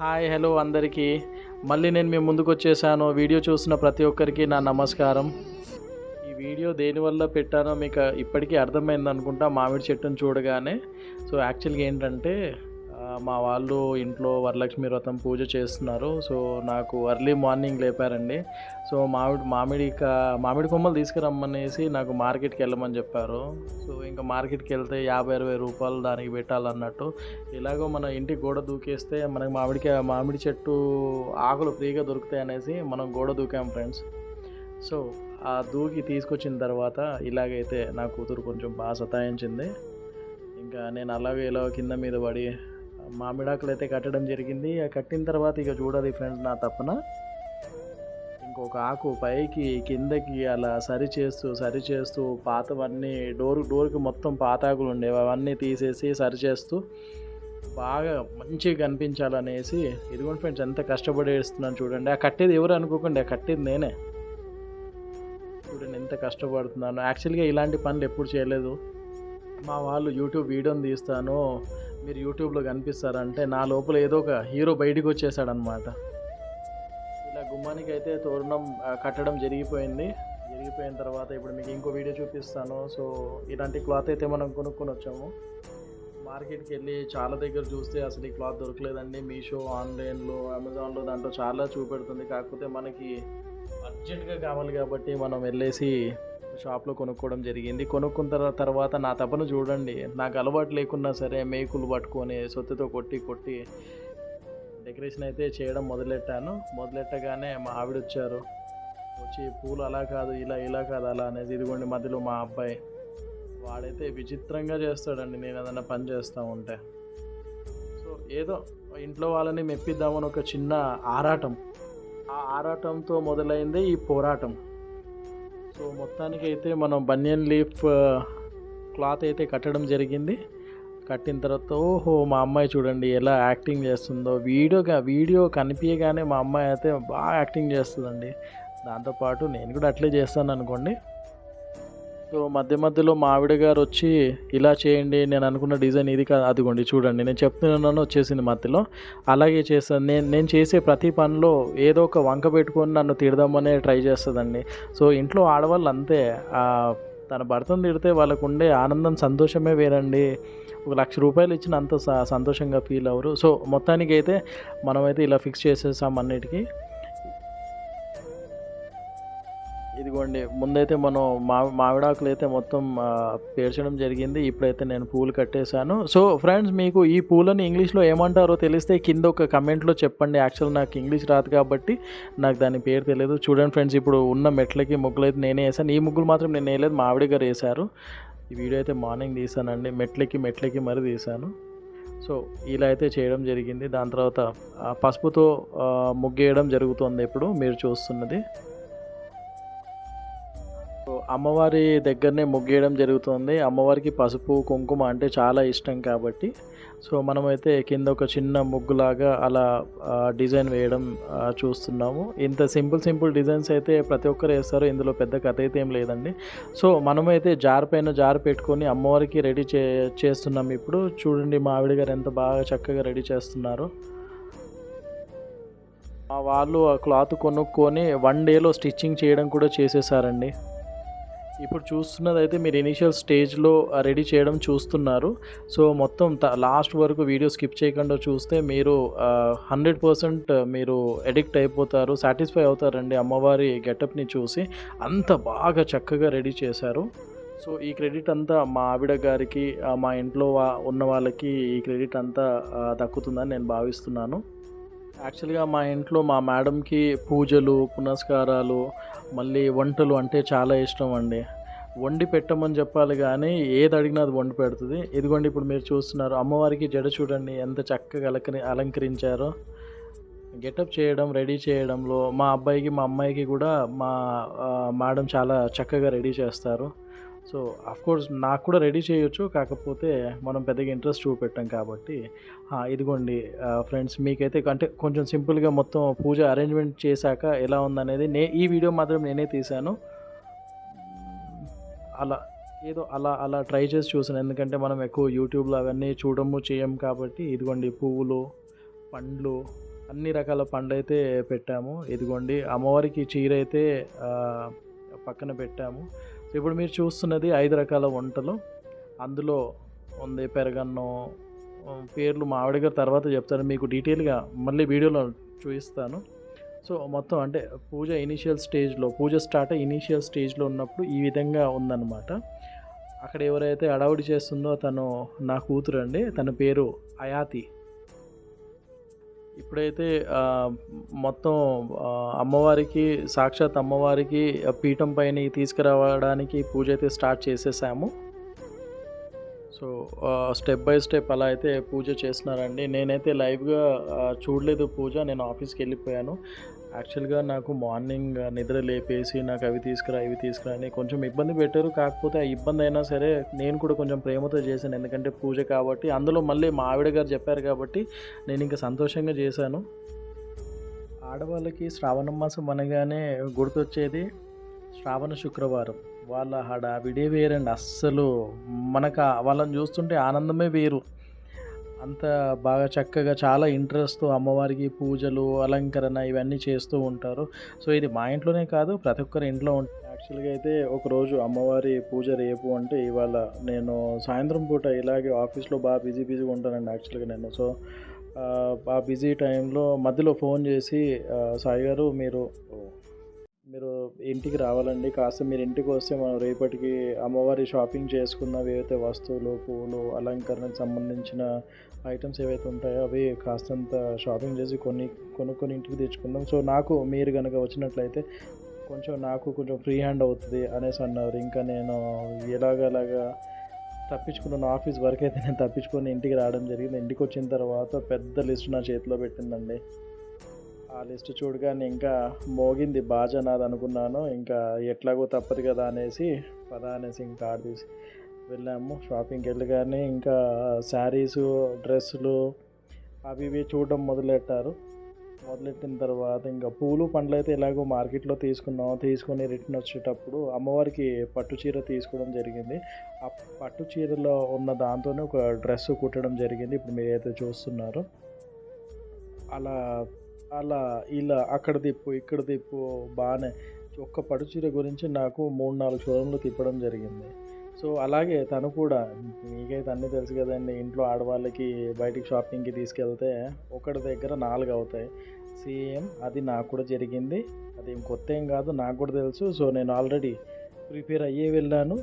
Hi hello అందరికీ. మళ్ళీ నేను మీ ముందుకు వచ్చేసాను. వీడియో చూసిన ప్రతి ఒక్కరికి నా నమస్కారం. ఈ వీడియో దేనివల్ల పెట్టానో మీకు ఇప్పటికీ అర్థమైంది అనుకుంటా మామిడి చెట్టును చూడగానే. సో యాక్చువల్గా ఏంటంటే మా వాళ్ళు ఇంట్లో వరలక్ష్మి వ్రతం పూజ చేస్తున్నారు. సో నాకు ఎర్లీ మార్నింగ్ లేపారండి. సో మామిడి మామిడి మామిడి కొమ్మలు తీసుకురమ్మనేసి నాకు మార్కెట్కి వెళ్ళమని చెప్పారు. సో ఇంకా మార్కెట్కి వెళ్తే యాభై అరవై రూపాయలు దానికి పెట్టాలన్నట్టు. ఇలాగో మన ఇంటి గోడ దూకేస్తే మనకి మామిడికి మామిడి చెట్టు ఆకులు ఫ్రీగా దొరుకుతాయి అనేసి మనం గోడ దూకాం ఫ్రెండ్స్. సో ఆ దూకి తీసుకొచ్చిన తర్వాత ఇలాగైతే నా కూతురు కొంచెం బాగా సతాయించింది. ఇంకా నేను అలాగే ఇలా కింద మీద పడి మామిడాకులు అయితే కట్టడం జరిగింది. ఆ కట్టిన తర్వాత ఇక చూడాలి ఫ్రెండ్స్ నా తప్పన. ఇంకొక ఆకు పైకి కిందకి అలా సరి చేస్తూ సరి చేస్తూ పాతవన్నీ డోర్ డోర్కి మొత్తం పాత ఆకులు ఉండేవి. అవన్నీ తీసేసి సరి చేస్తూ బాగా మంచిగా కనిపించాలనేసి ఇదిగోండి ఫ్రెండ్స్ ఎంత కష్టపడి వేస్తున్నాను చూడండి. ఆ కట్టేది ఎవరు అనుకోకండి ఆ కట్టేది నేనే. చూడండి ఎంత కష్టపడుతున్నాను. యాక్చువల్గా ఇలాంటి పనులు ఎప్పుడు చేయలేదు. మా వాళ్ళు యూట్యూబ్ వీడియోని తీస్తాను. మీరు యూట్యూబ్లో కనిపిస్తారంటే నా లోపల ఏదో ఒక హీరో బయటికి వచ్చేసాడనమాట ఇలా గుమ్మానికి అయితే తోరణం కట్టడం జరిగిపోయింది. జరిగిపోయిన తర్వాత ఇప్పుడు మీకు ఇంకో వీడియో చూపిస్తాను. సో ఇలాంటి క్లాత్ అయితే మనం కొనుక్కొని వచ్చాము. మార్కెట్కి వెళ్ళి చాలా దగ్గర చూస్తే అసలు ఈ క్లాత్ దొరకలేదండి. మీషో ఆన్లైన్లో అమెజాన్లో దాంట్లో చాలా చూపెడుతుంది. కాకపోతే మనకి అర్జెంటుగా కావాలి కాబట్టి మనం వెళ్ళేసి షాప్లో కొనుక్కోవడం జరిగింది. కొనుక్కున్న తర్వాత నా తపన చూడండి. నాకు అలవాటు లేకున్నా సరే మేకులు పట్టుకొని సొత్తుతో కొట్టి కొట్టి డెకరేషన్ అయితే చేయడం మొదలెట్టాను. మొదలెట్టగానే మా ఆవిడ వచ్చారు వచ్చి పూలు అలా కాదు ఇలా ఇలా కాదు అలా అనేది ఇదిగోండి మధ్యలో మా అబ్బాయి. వాడైతే విచిత్రంగా చేస్తాడండి. నేను ఏదైనా పని చేస్తూ ఉంటే. సో ఏదో ఇంట్లో వాళ్ళని మెప్పిద్దామని ఒక చిన్న ఆరాటం. ఆ ఆరాటంతో మొదలైంది ఈ పోరాటం. సో మొత్తానికి అయితే మనం బనియన్ లీఫ్ క్లాత్ అయితే కట్టడం జరిగింది. కట్టిన తర్వాత ఓహో మా అమ్మాయి చూడండి ఎలా యాక్టింగ్ చేస్తుందో. వీడియోగా వీడియో కనిపించగానే మా అమ్మాయి అయితే బాగా యాక్టింగ్ చేస్తుందండి. దాంతోపాటు నేను కూడా అట్లే చేస్తాను అనుకోండి సో మధ్య మధ్యలో మా ఆవిడ గారు వచ్చి ఇలా చేయండి నేను అనుకున్న డిజైన్ ఇది కాదు. అదిగోండి చూడండి నేను చెప్తున్నాను వచ్చేసింది మధ్యలో. అలాగే చేస్తాను నేను నేను చేసే ప్రతి పనిలో ఏదో ఒక వంక పెట్టుకొని నన్ను తిడదామనే ట్రై చేస్తుందండి. సో ఇంట్లో ఆడవాళ్ళు అంతే. తన భర్తను తిడితే వాళ్ళకు ఉండే ఆనందం సంతోషమే వేరండి. ఒక లక్ష రూపాయలు ఇచ్చిన అంత స- సంతోషంగా ఫీల్ అవ్వరు. సో మొత్తానికి అయితే మనమైతే ఇలా ఫిక్స్ చేసేసాం అన్నిటికీ. ఇదిగోండి ముందైతే మనం మా మామిడాకులు అయితే మొత్తం పేర్చడం జరిగింది. ఇప్పుడైతే నేను పూలు కట్టేశాను. సో ఫ్రెండ్స్ మీకు ఈ పూలని ఇంగ్లీష్లో ఏమంటారో తెలిస్తే కింద ఒక కమెంట్లో చెప్పండి. యాక్చువల్ నాకు ఇంగ్లీష్ రాదు కాబట్టి నాకు దాని పేరు తెలియదు. చూడండి ఫ్రెండ్స్ ఇప్పుడు ఉన్న మెట్లకి ముగ్గులు అయితే నేనే వేసాను ఈ ముగ్గులు మాత్రం నేను వేయలేదు. మా గారు వేశారు. ఈ వీడియో అయితే మార్నింగ్ తీసానండి. మెట్లకి మెట్లకి మరి తీసాను. సో ఇలా అయితే చేయడం జరిగింది. దాని తర్వాత పసుపుతో ముగ్గేయడం జరుగుతుంది ఇప్పుడు మీరు చూస్తున్నది. అమ్మవారి దగ్గరనే ముగ్గేయడం జరుగుతుంది. అమ్మవారికి పసుపు కుంకుమ అంటే చాలా ఇష్టం కాబట్టి. సో మనమైతే కింద ఒక చిన్న ముగ్గులాగా అలా డిజైన్ వేయడం చూస్తున్నాము. ఇంత సింపుల్ సింపుల్ డిజైన్స్ అయితే ప్రతి ఒక్కరు వేస్తారు. ఇందులో పెద్ద కథ అయితే ఏం లేదండి. సో మనమైతే జార్ పైన జార్ పెట్టుకొని అమ్మవారికి రెడీ చే చేస్తున్నాం ఇప్పుడు. చూడండి మా ఆవిడ గారు ఎంత బాగా చక్కగా రెడీ చేస్తున్నారు. మా వాళ్ళు ఆ క్లాత్ కొనుక్కొని వన్ డేలో స్టిచ్చింగ్ చేయడం కూడా చేసేసారండి. ఇప్పుడు చూస్తున్నది అయితే మీరు ఇనీషియల్ స్టేజ్లో రెడీ చేయడం చూస్తున్నారు. సో మొత్తం లాస్ట్ వరకు వీడియో స్కిప్ చేయకుండా చూస్తే మీరు హండ్రెడ్ పర్సెంట్ మీరు ఎడిక్ట్ అయిపోతారు సాటిస్ఫై అవుతారండి అమ్మవారి గెటప్ని చూసి. అంత బాగా చక్కగా రెడీ చేశారు. సో ఈ క్రెడిట్ అంతా మా ఆవిడ గారికి మా ఇంట్లో వా- ఉన్న వాళ్ళకి ఈ క్రెడిట్ అంతా దక్కుతుందని నేను భావిస్తున్నాను. యాక్చువల్గా మా ఇంట్లో మా మేడంకి పూజలు పునస్కారాలు మళ్ళీ వంటలు అంటే చాలా ఇష్టం అండి. వండి పెట్టమని చెప్పాలి కానీ ఏది అడిగినా అది వండి పెడుతుంది. ఇదిగోండి ఇప్పుడు మీరు చూస్తున్నారు అమ్మవారికి జడ చూడండి ఎంత చక్కగా అలంకరి అలంకరించారో. గెటప్ చేయడం రెడీ చేయడంలో మా అబ్బాయికి మా అమ్మాయికి కూడా మా మేడం చాలా చక్కగా రెడీ చేస్తారు. సో కోర్స్ నాకు కూడా రెడీ చేయొచ్చు. కాకపోతే మనం పెద్దగా ఇంట్రెస్ట్ చూపెట్టాం కాబట్టి ఇదిగోండి ఫ్రెండ్స్ మీకైతే అంటే కొంచెం సింపుల్గా మొత్తం పూజ అరేంజ్మెంట్ చేశాక ఎలా ఉందనేది నే ఈ వీడియో మాత్రం నేనే తీశాను. అలా ఏదో అలా అలా ట్రై చేసి చూసాను ఎందుకంటే మనం ఎక్కువ యూట్యూబ్లో అవన్నీ చూడము చేయం కాబట్టి ఇదిగోండి పువ్వులు పండ్లు అన్ని రకాల పండ్లు అయితే పెట్టాము. ఇదిగోండి అమ్మవారికి చీర అయితే పక్కన పెట్టాము. ఇప్పుడు మీరు చూస్తున్నది ఐదు రకాల వంటలు. అందులో ఉంది పెరగన్నం పేర్లు మా ఆవిడ గారు తర్వాత చెప్తాను మీకు డీటెయిల్గా మళ్ళీ వీడియోలో చూపిస్తాను. సో మొత్తం అంటే పూజ ఇనీషియల్ స్టేజ్లో పూజ స్టార్ట్ ఇనీషియల్ స్టేజ్లో ఉన్నప్పుడు ఈ విధంగా ఉందన్నమాట. అక్కడ ఎవరైతే అడవుడి చేస్తుందో తను నా కూతురు అండి తన పేరు అయాతి. ఇప్పుడైతే మొత్తం అమ్మవారికి సాక్షాత్ అమ్మవారికి పీఠం పైన తీసుకురావడానికి పూజ అయితే స్టార్ట్ చేసేసాము. సో స్టెప్ బై స్టెప్ అలా అయితే పూజ చేస్తున్నారండి. నేనైతే లైవ్గా చూడలేదు పూజ. నేను ఆఫీస్కి వెళ్ళిపోయాను. యాక్చువల్గా నాకు మార్నింగ్ నిద్ర లేపేసి నాకు అవి తీసుకురా ఇవి తీసుకురా అని కొంచెం ఇబ్బంది పెట్టారు. కాకపోతే ఆ ఇబ్బంది అయినా సరే నేను కూడా కొంచెం ప్రేమతో చేశాను. ఎందుకంటే పూజ కాబట్టి అందులో మళ్ళీ మా ఆవిడ గారు చెప్పారు కాబట్టి నేను ఇంకా సంతోషంగా చేశాను. ఆడవాళ్ళకి శ్రావణ మాసం అనగానే గుర్తొచ్చేది శ్రావణ శుక్రవారం. వాళ్ళ హడావిడే వేరండి. అస్సలు మనకు వాళ్ళని చూస్తుంటే ఆనందమే వేరు. అంత బాగా చక్కగా చాలా ఇంట్రెస్ట్తో అమ్మవారికి పూజలు అలంకరణ ఇవన్నీ చేస్తూ ఉంటారు. సో ఇది మా ఇంట్లోనే కాదు ప్రతి ఒక్కరి ఇంట్లో ఉంటుంది యాక్చువల్గా అయితే ఒకరోజు అమ్మవారి పూజ రేపు అంటే ఇవాళ నేను సాయంత్రం పూట ఇలాగే ఆఫీస్లో బాగా బిజీ బిజీగా ఉంటానండి యాక్చువల్గా నేను. సో ఆ, బిజీ టైంలో మధ్యలో ఫోన్ చేసి సాయి గారు మీరు మీరు ఇంటికి రావాలండి. కాస్త మీరు ఇంటికి వస్తే మనం రేపటికి అమ్మవారి షాపింగ్ చేసుకున్నవి ఏవైతే వస్తువులు పూలు అలంకరణకు సంబంధించిన ఐటమ్స్ ఏవైతే ఉంటాయో అవి కాస్తంత షాపింగ్ చేసి కొన్ని కొనుక్కొని ఇంటికి తెచ్చుకుందాం. సో నాకు మీరు కనుక వచ్చినట్లయితే కొంచెం నాకు కొంచెం ఫ్రీ హ్యాండ్ అవుతుంది అనేసి అన్నారు. ఇంకా నేను ఎలాగలాగా తప్పించుకున్న ఆఫీస్ వరకు అయితే నేను తప్పించుకొని ఇంటికి రావడం జరిగింది. ఇంటికి వచ్చిన తర్వాత పెద్ద లిస్ట్ నా చేతిలో పెట్టిందండి. ఆ లిస్ట్ చూడగానే ఇంకా మోగింది బాజా నాది అనుకున్నాను ఇంకా ఎట్లాగో తప్పదు కదా అనేసి పదా అనేసి ఇంకా ఆడ తీసి వెళ్ళాము. షాపింగ్కి వెళ్ళగానే ఇంకా శారీస్ డ్రెస్సులు అవి ఇవి చూడడం మొదలెట్టారు. మొదలెట్టిన తర్వాత ఇంకా పూలు పండ్లు అయితే ఎలాగో మార్కెట్లో తీసుకున్నాం. తీసుకొని రిటర్న్ వచ్చేటప్పుడు అమ్మవారికి పట్టు చీర తీసుకోవడం జరిగింది. ఆ పట్టు చీరలో ఉన్న దాంతోనే ఒక డ్రెస్ కుట్టడం జరిగింది. ఇప్పుడు మీరు అయితే చూస్తున్నారు. అలా అలా ఇలా అక్కడ తిప్పు ఇక్కడ తిప్పు బాగానే ఒక్క పడుచీర గురించి నాకు మూడు నాలుగు షోరూమ్లు తిప్పడం జరిగింది. సో అలాగే తను కూడా మీకైతే అన్నీ తెలుసు కదండి ఇంట్లో ఆడవాళ్ళకి బయటికి షాపింగ్కి తీసుకెళ్తే ఒకటి దగ్గర నాలుగు అవుతాయి. సేమ్ అది నాకు కూడా జరిగింది. అది ఏం కొత్త ఏం కాదు నాకు కూడా తెలుసు. సో నేను ఆల్రెడీ ప్రిపేర్ అయ్యే వెళ్ళాను.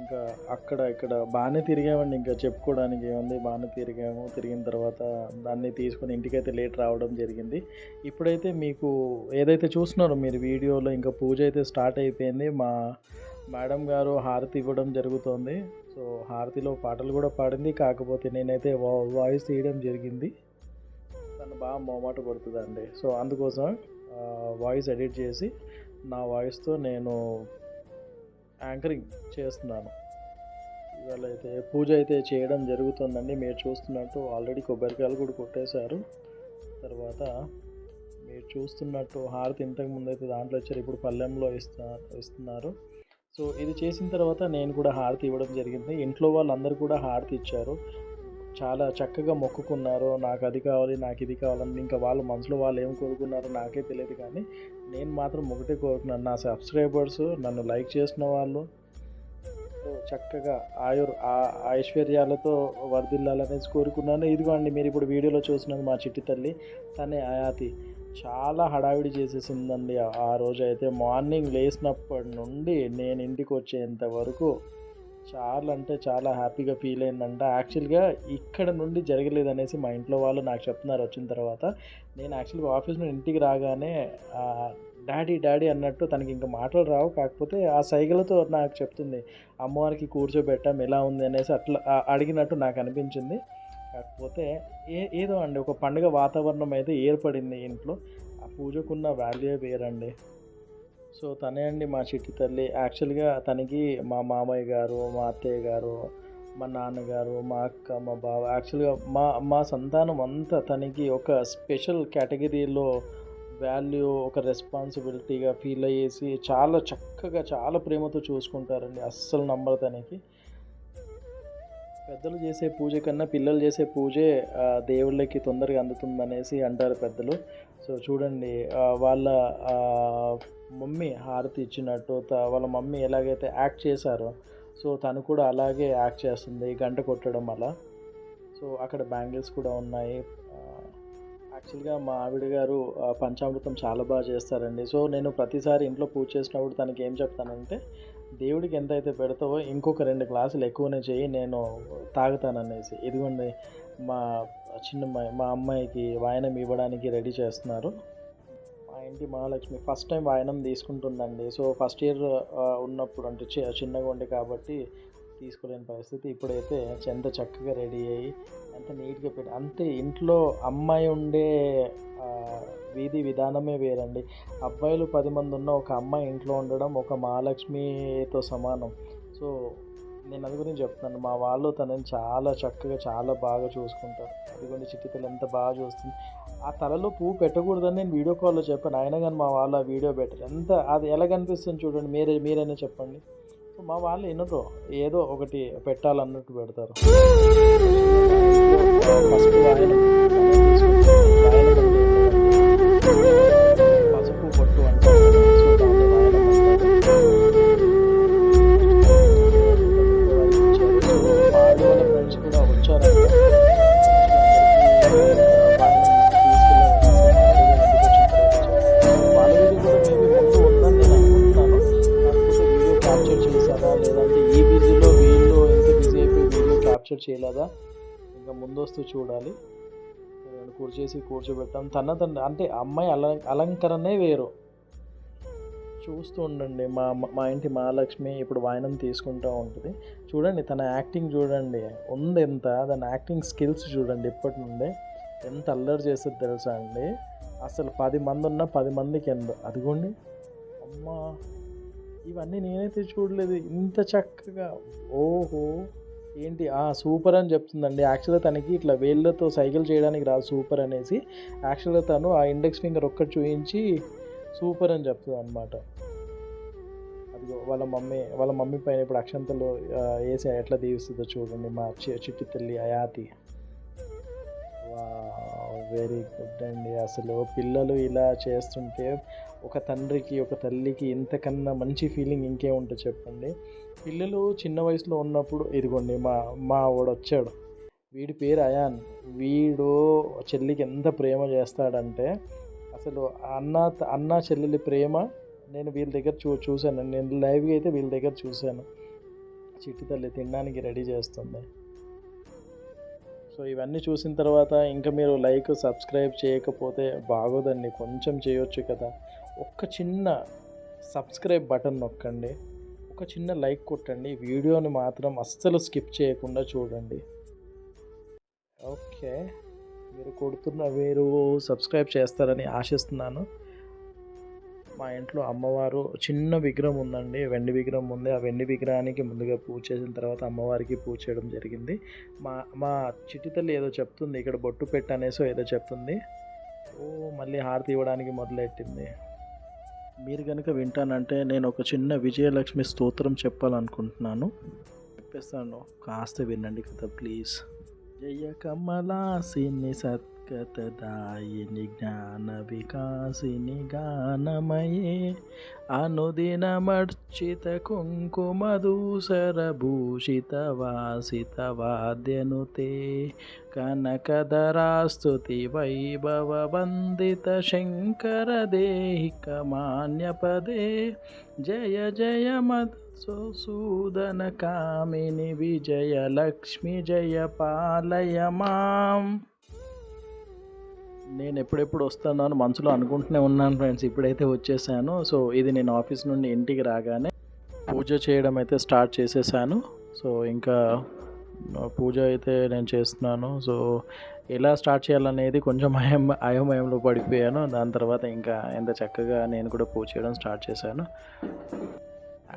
ఇంకా అక్కడ ఇక్కడ బాగానే తిరిగామండి. ఇంకా చెప్పుకోవడానికి ఏముంది? బాగానే తిరిగాము. తిరిగిన తర్వాత దాన్ని తీసుకొని ఇంటికైతే లేట్ రావడం జరిగింది. ఇప్పుడైతే మీకు ఏదైతే చూస్తున్నారో మీరు వీడియోలో ఇంకా పూజ అయితే స్టార్ట్ అయిపోయింది. మా మేడం గారు హారతి ఇవ్వడం జరుగుతోంది. సో హారతిలో పాటలు కూడా పాడింది. కాకపోతే నేనైతే వా- వాయిస్ తీయడం జరిగింది. తను బాగా మొహమాట పడుతుందండి సో అందుకోసం వాయిస్ ఎడిట్ చేసి నా వాయిస్తో నేను యాంకరింగ్ చేస్తున్నాను. ఇవాళ అయితే పూజ అయితే చేయడం జరుగుతుందండి. మీరు చూస్తున్నట్టు ఆల్రెడీ కొబ్బరికాయలు కూడా కొట్టేశారు. తర్వాత మీరు చూస్తున్నట్టు హారతి ఇంతకు ముందు అయితే దాంట్లో వచ్చారు ఇప్పుడు పల్లెంలో ఇస్తా ఇస్తున్నారు. సో ఇది చేసిన తర్వాత నేను కూడా హారతి ఇవ్వడం జరిగింది. ఇంట్లో వాళ్ళందరూ కూడా హారతి ఇచ్చారు. చాలా చక్కగా మొక్కుకున్నారు. నాకు అది కావాలి నాకు ఇది కావాలని ఇంకా వాళ్ళ మనసులో వాళ్ళు ఏం కోరుకున్నారో నాకే తెలియదు కానీ నేను మాత్రం ఒకటే కోరుకున్నాను. నా సబ్స్క్రైబర్స్ నన్ను లైక్ చేసిన వాళ్ళు చక్కగా ఆయుర్ ఆ- ఐశ్వర్యాలతో వర్ధిల్లాలనేసి కోరుకున్నాను. ఇదిగోండి మీరు ఇప్పుడు వీడియోలో చూసినది మా చిట్టి తల్లి తనే ఆయాతి. చాలా హడావిడి చేసేసిందండి. ఆ రోజు అయితే మార్నింగ్ లేచినప్పటి నుండి నేను ఇంటికి వచ్చేంత వరకు చాలా అంటే చాలా హ్యాపీగా ఫీల్ అయిందంట. యాక్చువల్గా ఇక్కడ నుండి జరగలేదు అనేసి మా ఇంట్లో వాళ్ళు నాకు చెప్తున్నారు వచ్చిన తర్వాత. నేను యాక్చువల్గా ఆఫీస్ నుండి ఇంటికి రాగానే డాడీ డాడీ అన్నట్టు తనకి ఇంకా మాటలు రావు. కాకపోతే ఆ సైగలతో నాకు చెప్తుంది అమ్మవారికి కూర్చోబెట్టాం ఎలా ఉంది అనేసి అట్లా అడిగినట్టు నాకు అనిపించింది. కాకపోతే ఏ ఏదో అండి ఒక పండుగ వాతావరణం అయితే ఏర్పడింది ఇంట్లో. ఆ పూజకున్న వాల్యూ వేరండి. సో తనే అండి మా చిట్టి తల్లి. యాక్చువల్గా తనకి మా మామయ్య గారు మా అత్తయ్య గారు మా నాన్నగారు మా అక్క మా బావ యాక్చువల్గా మా మా సంతానం అంతా తనకి ఒక స్పెషల్ కేటగిరీలో వాల్యూ ఒక రెస్పాన్సిబిలిటీగా ఫీల్ అయ్యేసి చాలా చక్కగా చాలా ప్రేమతో చూసుకుంటారండి. అస్సలు నమ్మరు తనకి. పెద్దలు చేసే పూజ కన్నా పిల్లలు చేసే పూజే దేవుళ్ళకి తొందరగా అందుతుందనేసి అంటారు పెద్దలు. సో చూడండి వాళ్ళ మమ్మీ హారతి ఇచ్చినట్టు త- వాళ్ళ మమ్మీ ఎలాగైతే యాక్ట్ చేశారో సో తను కూడా అలాగే యాక్ట్ చేస్తుంది గంట కొట్టడం అలా సో అక్కడ బ్యాంగిల్స్ కూడా ఉన్నాయి. యాక్చువల్గా మా ఆవిడ గారు ఆ, పంచామృతం చాలా బాగా చేస్తారండి. సో నేను ప్రతిసారి ఇంట్లో పూజ చేసినప్పుడు తనకి ఏం చెప్తానంటే దేవుడికి ఎంత అయితే పెడతావో ఇంకొక రెండు గ్లాసులు ఎక్కువనే చేయి నేను తాగుతాననేసి. ఇదిగోండి మా చిన్న మా అమ్మాయికి వాయనం ఇవ్వడానికి రెడీ చేస్తున్నారు. ఇంటి మహాలక్ష్మి ఫస్ట్ టైం వాయనం తీసుకుంటుందండి. సో ఫస్ట్ ఇయర్ ఉన్నప్పుడు అంటే చి- చిన్నగా ఉండే కాబట్టి తీసుకోలేని పరిస్థితి. ఇప్పుడైతే ఎంత చక్కగా రెడీ అయ్యి ఎంత నీట్గా పెట్టి అంతే ఇంట్లో అమ్మాయి ఉండే వీధి విధానమే వేరండి. అబ్బాయిలు పది మంది ఉన్న ఒక అమ్మాయి ఇంట్లో ఉండడం ఒక మహాలక్ష్మితో సమానం. సో నేను అది గురించి చెప్తున్నాను. మా వాళ్ళు తనని చాలా చక్కగా చాలా బాగా చూసుకుంటారు. అదిగోండి చిట్టితలు ఎంత బాగా చూస్తుంది. ఆ తలలో పువ్వు పెట్టకూడదని నేను వీడియో కాల్లో చెప్పాను. అయినా కానీ మా వాళ్ళు ఆ వీడియో పెట్టారు. ఎంత అది ఎలా కనిపిస్తుంది చూడండి. మీరే మీరైనా చెప్పండి. సో మా వాళ్ళు వినరు ఏదో ఒకటి పెట్టాలన్నట్టు పెడతారు. వస్తూ చూడాలి. కూర్చేసి కూర్చోబెట్టాం తన తన అంటే అమ్మాయి అల అలంకరణే వేరు. చూస్తూ ఉండండి మా మా ఇంటి మహాలక్ష్మి ఇప్పుడు వాయనం తీసుకుంటూ ఉంటుంది. చూడండి తన యాక్టింగ్ చూడండి. ఉంది ఎంత? దాని యాక్టింగ్ స్కిల్స్ చూడండి ఇప్పటి నుండే. ఎంత అల్లరి చేస్తుంది తెలుసా అండి? అసలు పది మంది ఉన్న పది మందికి ఎందు. అదిగోండి. అమ్మా! ఇవన్నీ నేనైతే చూడలేదు. ఇంత చక్కగా. ఓహో! ఏంటి? ఆ సూపర్ అని చెప్తుందండి. యాక్చువల్గా తనకి ఇట్లా వేళ్ళతో సైకిల్ చేయడానికి రాదు సూపర్ అనేసి. యాక్చువల్గా తను ఆ ఇండెక్స్ ఫింగర్ ఒక్కటి చూపించి సూపర్ అని చెప్తుంది అనమాట అదిగో వాళ్ళ మమ్మీ వాళ్ళ మమ్మీ పైన ఇప్పుడు అక్షంతలు ఆ, వేసి ఎట్లా దీవిస్తుందో చూడండి. మా చిట్టి తల్లి అయాతి. వెరీ గుడ్ అండి. అసలు పిల్లలు ఇలా చేస్తుంటే ఒక తండ్రికి ఒక తల్లికి ఇంతకన్నా మంచి ఫీలింగ్ ఇంకే ఉంటుంది చెప్పండి. పిల్లలు చిన్న వయసులో ఉన్నప్పుడు ఇదిగోండి మా మా వాడు వచ్చాడు వీడి పేరు అయాన్. వీడు చెల్లికి ఎంత ప్రేమ చేస్తాడంటే అసలు అన్న అన్న చెల్లెలి ప్రేమ నేను వీళ్ళ దగ్గర చూ చూశాను. నేను లైవ్గా అయితే వీళ్ళ దగ్గర చూశాను. చిట్టి తల్లి తినడానికి రెడీ చేస్తుంది. సో ఇవన్నీ చూసిన తర్వాత ఇంకా మీరు లైక్ సబ్స్క్రైబ్ చేయకపోతే బాగోదండి. కొంచెం చేయొచ్చు కదా. ఒక్క చిన్న సబ్స్క్రైబ్ బటన్ నొక్కండి. ఒక చిన్న లైక్ కొట్టండి. వీడియోని మాత్రం అస్సలు స్కిప్ చేయకుండా చూడండి. ఓకే. మీరు కొడుతున్న మీరు సబ్స్క్రైబ్ చేస్తారని ఆశిస్తున్నాను. మా ఇంట్లో అమ్మవారు చిన్న విగ్రహం ఉందండి. వెండి విగ్రహం ఉంది. ఆ వెండి విగ్రహానికి ముందుగా పూజ చేసిన తర్వాత అమ్మవారికి పూజ చేయడం జరిగింది. మా మా చిట్టి తల్లి ఏదో చెప్తుంది. ఇక్కడ బొట్టు పెట్టు అనేసో ఏదో చెప్తుంది. ఓ మళ్ళీ హారతి ఇవ్వడానికి మొదలెట్టింది. మీరు కనుక వింటానంటే నేను ఒక చిన్న విజయలక్ష్మి స్తోత్రం చెప్పాలనుకుంటున్నాను. చెప్పేస్తాను కాస్త వినండి కదా ప్లీజ్. జయ కమలాసిని సత్ गतदायिनि ज्ञानविकासिनि गानमये अनुदिनमर्जितकुङ्कुमधूसरभूषितवासितवाद्यनुते कनकदरास्तुतिवैभवन्दितशङ्करदेहिकमान्यपदे जय जय मत्सुसूदनकामिनि विजयलक्ष्मि जय पालय माम्। నేను ఎప్పుడెప్పుడు వస్తాను అని మనసులో అనుకుంటూనే ఉన్నాను ఫ్రెండ్స్ ఇప్పుడైతే వచ్చేసాను. సో ఇది నేను ఆఫీస్ నుండి ఇంటికి రాగానే పూజ చేయడం అయితే స్టార్ట్ చేసేసాను. సో ఇంకా పూజ అయితే నేను చేస్తున్నాను. సో ఎలా స్టార్ట్ చేయాలనేది కొంచెం అయం అయోమయంలో పడిపోయాను. దాని తర్వాత ఇంకా ఎంత చక్కగా నేను కూడా పూజ చేయడం స్టార్ట్ చేశాను.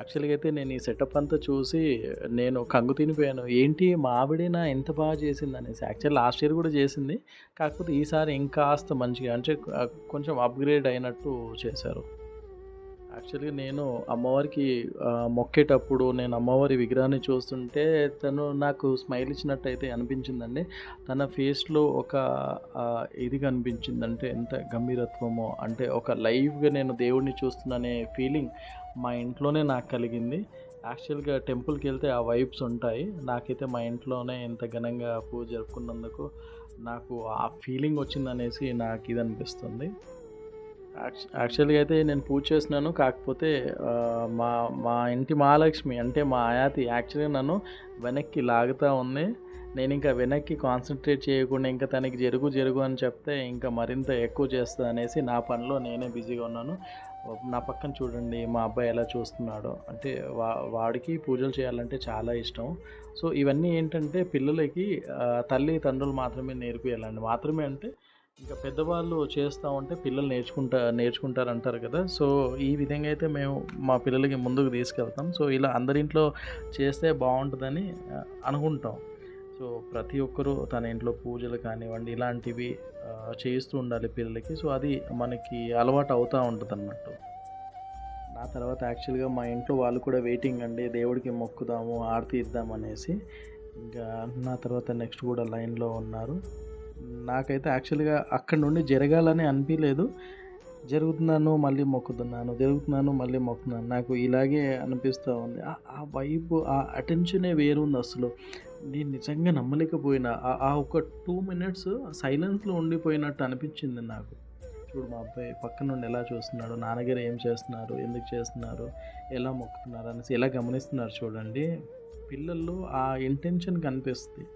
యాక్చువల్గా అయితే నేను ఈ సెటప్ అంతా చూసి నేను కంగు తినిపోయాను. ఏంటి మా ఆవిడేనా ఎంత బాగా చేసింది అనేసి. యాక్చువల్ లాస్ట్ ఇయర్ కూడా చేసింది. కాకపోతే ఈసారి ఇంకాస్త మంచిగా అంటే కొంచెం అప్గ్రేడ్ అయినట్టు చేశారు. యాక్చువల్గా నేను అమ్మవారికి మొక్కేటప్పుడు నేను అమ్మవారి విగ్రహాన్ని చూస్తుంటే తను నాకు స్మైల్ ఇచ్చినట్టయితే అనిపించిందండి. తన ఫేస్లో ఒక ఇది కనిపించింది అంటే ఎంత గంభీరత్వమో. అంటే ఒక లైవ్గా నేను దేవుడిని చూస్తున్నానే ఫీలింగ్. మా ఇంట్లోనే నాకు కలిగింది. యాక్చువల్గా టెంపుల్కి వెళ్తే ఆ వైబ్స్ ఉంటాయి. నాకైతే మా ఇంట్లోనే ఇంత ఘనంగా పూజ జరుపుకున్నందుకు నాకు ఆ ఫీలింగ్ వచ్చిందనేసి నాకు ఇది అనిపిస్తుంది. యాక్చువల్గా అయితే నేను పూజ చేసినాను. కాకపోతే మా మా ఇంటి మహాలక్ష్మి అంటే మా ఆయాతి యాక్చువల్గా నన్ను వెనక్కి లాగుతూ ఉంది. నేను ఇంకా వెనక్కి కాన్సన్ట్రేట్ చేయకుండా ఇంకా తనకి జరుగు జరుగు అని చెప్తే ఇంకా మరింత ఎక్కువ చేస్తుంది అనేసి నా పనిలో నేనే బిజీగా ఉన్నాను. నా పక్కన చూడండి మా అబ్బాయి ఎలా చూస్తున్నాడో. అంటే వా వాడికి పూజలు చేయాలంటే చాలా ఇష్టం. సో ఇవన్నీ ఏంటంటే పిల్లలకి తల్లి తండ్రులు మాత్రమే నేర్పియాలండి. మాత్రమే అంటే ఇంకా పెద్దవాళ్ళు చేస్తూ ఉంటే పిల్లలు నేర్చుకుంటా నేర్చుకుంటారు అంటారు కదా. సో ఈ విధంగా అయితే మేము మా పిల్లలకి ముందుకు తీసుకెళ్తాం. సో ఇలా అందరింట్లో చేస్తే బాగుంటుందని అనుకుంటాం. సో ప్రతి ఒక్కరూ తన ఇంట్లో పూజలు కానివ్వండి ఇలాంటివి చేస్తూ ఉండాలి పిల్లలకి. సో అది మనకి అలవాటు అవుతూ ఉంటుంది అన్నట్టు నా తర్వాత యాక్చువల్గా మా ఇంట్లో వాళ్ళు కూడా వెయిటింగ్ అండి. దేవుడికి మొక్కుదాము ఆరతి ఇద్దాం అనేసి. ఇంకా నా తర్వాత నెక్స్ట్ కూడా లైన్లో ఉన్నారు. నాకైతే యాక్చువల్గా అక్కడ నుండి జరగాలని అనిపించలేదు జరుగుతున్నాను మళ్ళీ మొక్కుతున్నాను జరుగుతున్నాను మళ్ళీ మొక్కుతున్నాను. నాకు ఇలాగే అనిపిస్తూ ఉంది. ఆ- ఆ ఆ అటెన్షనే వేరుంది అసలు. నేను నిజంగా నమ్మలేకపోయినా. ఆ- ఆ ఒక టూ మినిట్స్ సైలెన్స్లో ఉండిపోయినట్టు అనిపించింది నాకు. చూడు మా అబ్బాయి పక్క నుండి ఎలా చూస్తున్నాడు నాన్నగారు ఏం చేస్తున్నారు ఎందుకు చేస్తున్నారు ఎలా మొక్కుతున్నారు అనేసి ఎలా గమనిస్తున్నారు చూడండి. పిల్లల్లో ఆ ఇంటెన్షన్ కనిపిస్తుంది.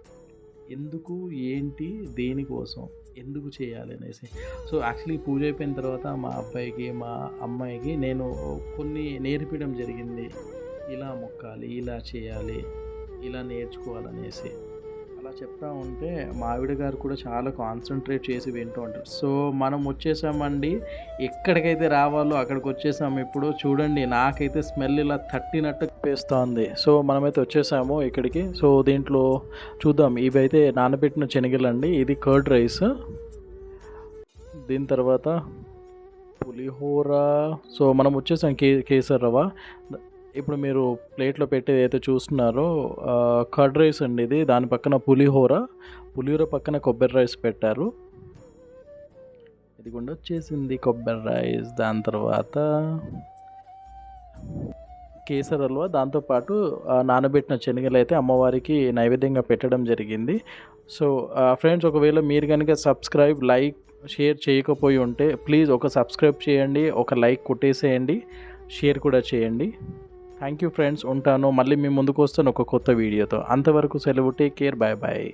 ఎందుకు ఏంటి దేనికోసం? ఎందుకు చేయాలి అనేసి. సో యాక్చువల్లీ పూజ అయిపోయిన తర్వాత మా అబ్బాయికి మా అమ్మాయికి నేను కొన్ని నేర్పించడం జరిగింది. ఇలా మొక్కాలి ఇలా చేయాలి ఇలా నేర్చుకోవాలనేసి. అలా చెప్తా ఉంటే మా ఆవిడ గారు కూడా చాలా కాన్సన్ట్రేట్ చేసి వింటూ ఉంటారు. సో మనం వచ్చేసామండి. ఎక్కడికైతే రావాలో అక్కడికి వచ్చేసాము ఇప్పుడు చూడండి నాకైతే స్మెల్ ఇలా తట్టినట్టు పేస్తోంది సో మనమైతే వచ్చేసాము ఇక్కడికి. సో దీంట్లో చూద్దాం. ఇవైతే నానబెట్టిన శనగలండి. ఇది కర్డ్ రైస్ దీని తర్వాత పులిహోర. సో మనం వచ్చేసాం కే కేసర్ రవ్వ. ఇప్పుడు మీరు ప్లేట్లో పెట్టేది అయితే చూస్తున్నారో కర్డ్ రైస్ అండి ఇది. దాని పక్కన పులిహోర పులిహోర పక్కన కొబ్బరి రైస్ పెట్టారు. ఇది కూడా వచ్చేసింది కొబ్బరి రైస్. దాని తర్వాత కేసర హల్వా. దాంతోపాటు నానబెట్టిన శనగలు అయితే అమ్మవారికి నైవేద్యంగా పెట్టడం జరిగింది. సో ఫ్రెండ్స్ ఒకవేళ మీరు కనుక సబ్స్క్రైబ్ లైక్ షేర్ చేయకపోయి ఉంటే ప్లీజ్ ఒక సబ్స్క్రైబ్ చేయండి. ఒక లైక్ కొట్టేసేయండి. షేర్ కూడా చేయండి. థ్యాంక్ యూ ఫ్రెండ్స్ ఉంటాను. మళ్ళీ మీ ముందుకు వస్తాను ఒక కొత్త వీడియోతో. అంతవరకు సెలవు. Take care bye bye